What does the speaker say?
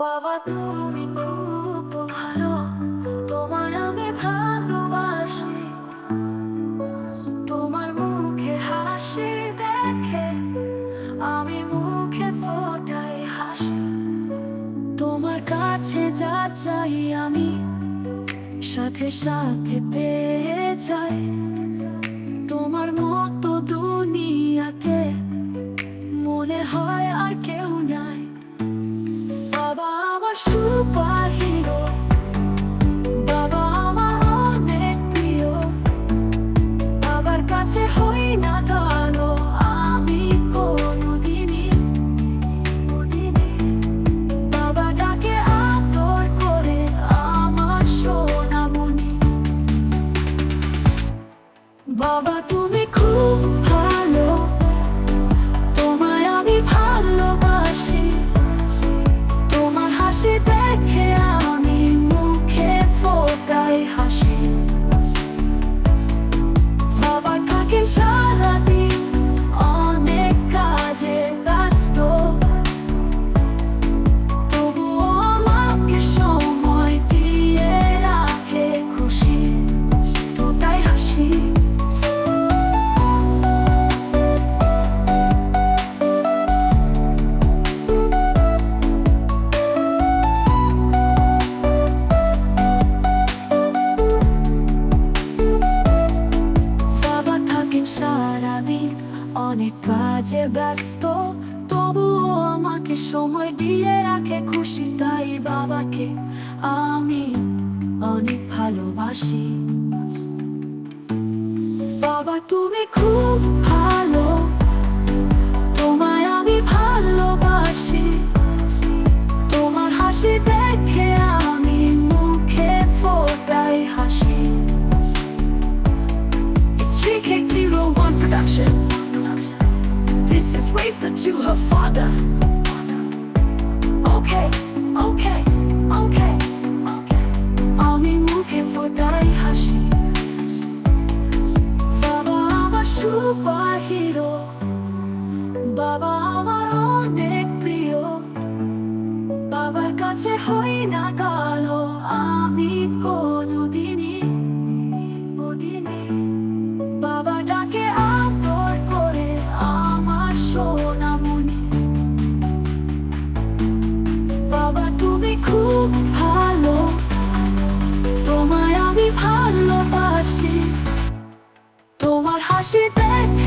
বাবা, তুমি খুব ভালো। আমি ভালোবাসি। তোমার মুখে হাসি দেখে আমি মুখে ফোটাই হাসি। তোমার কাছে যা চাই আমি সাথে সাথে পেয়ে যাই। অনেক কাজে ব্যস্ত, তবুও আমাকে সময় দিয়ে রাখে খুশি, তাই বাবাকে আমি অনেক ভালোবাসি। বাবা, তুমি খুব to her father. Okay, okay, okay. আমি মুখে ফোটাই হাসি বাবা আমার সুপার হিরো বাবা আমার অনেক প্রিয় বাবার কাছে হই না তোমার হাসি